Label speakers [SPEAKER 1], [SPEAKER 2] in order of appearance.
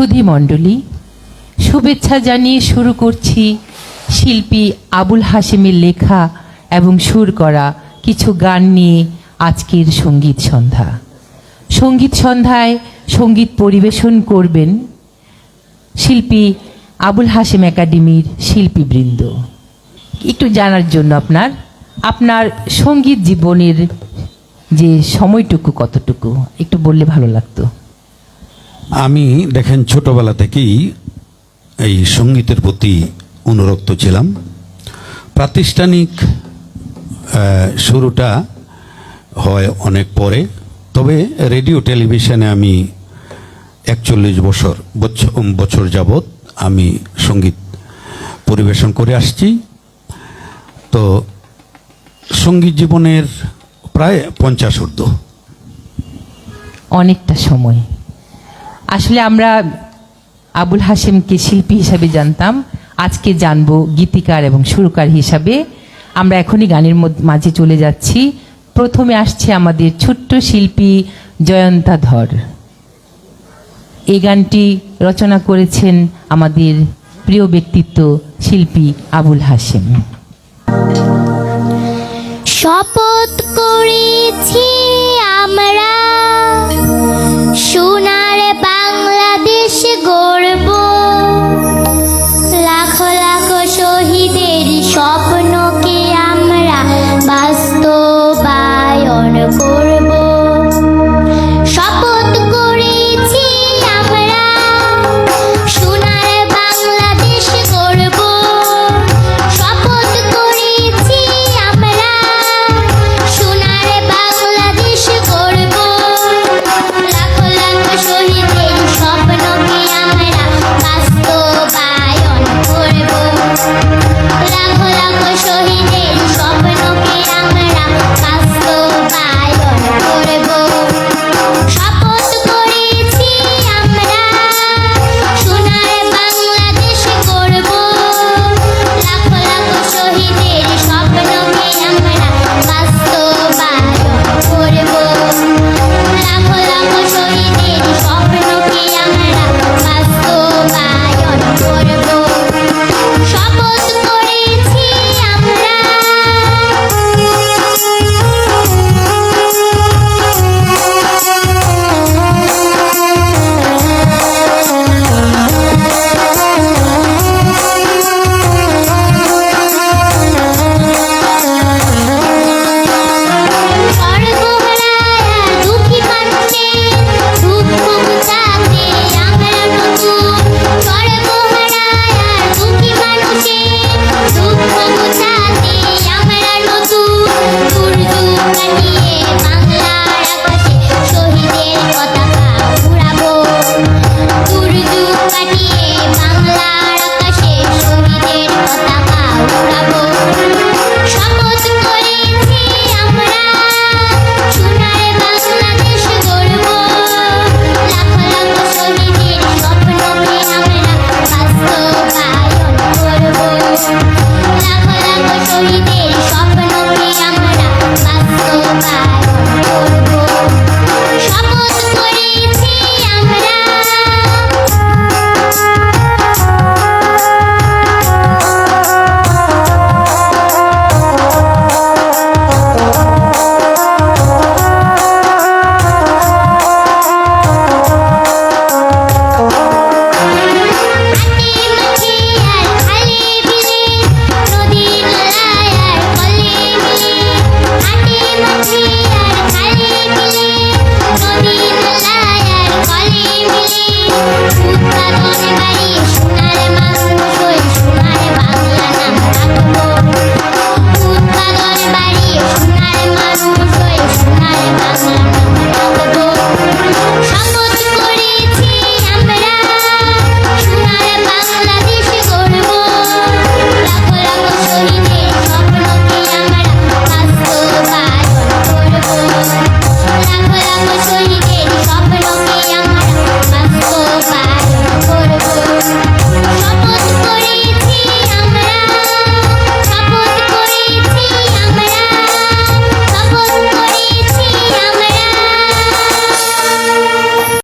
[SPEAKER 1] সুধী মণ্ডলী, শুভেচ্ছা জানিয়ে শুরু করছি শিল্পী আবুল হাশেমের লেখা এবং সুর করা কিছু গান নিয়ে আজকের সংগীত সন্ধ্যা। সংগীত সন্ধ্যায় সংগীত পরিবেশন করবেন শিল্পী আবুল হাশেম একাডেমির শিল্পীবৃন্দ। একটু জানার জন্য আপনার আপনার সংগীত জীবনের যে সময়টুকু কতটুকু, একটু বললে ভালো লাগতো।
[SPEAKER 2] আমি, দেখেন, ছোটবেলা থেকেই এই সঙ্গীতের প্রতি অনুরক্ত ছিলাম। প্রাতিষ্ঠানিক শুরুটা হয় অনেক পরে। তবে রেডিও, টেলিভিশনে আমি একচল্লিশ বছর বছর যাবৎ আমি সংগীত পরিবেশন করে আসছি। তো সংগীত জীবনের প্রায় পঞ্চাশ ঊর্ধ্ব।
[SPEAKER 1] অনেকটা সময়। আসলে আমরা আবুল হাশেমকে শিল্পী হিসাবে জানতাম। আজকে জানব গীতিকার এবং সুরকার হিসাবে। আমরা এখনই গানের মাঝে চলে যাচ্ছি। প্রথমে আসছে আমাদের ছোট্ট শিল্পী জয়ন্তা ধর। এই গানটি রচনা করেছেন আমাদের প্রিয় ব্যক্তিত্ব শিল্পী আবুল হাশেম।
[SPEAKER 3] শপথ করেছি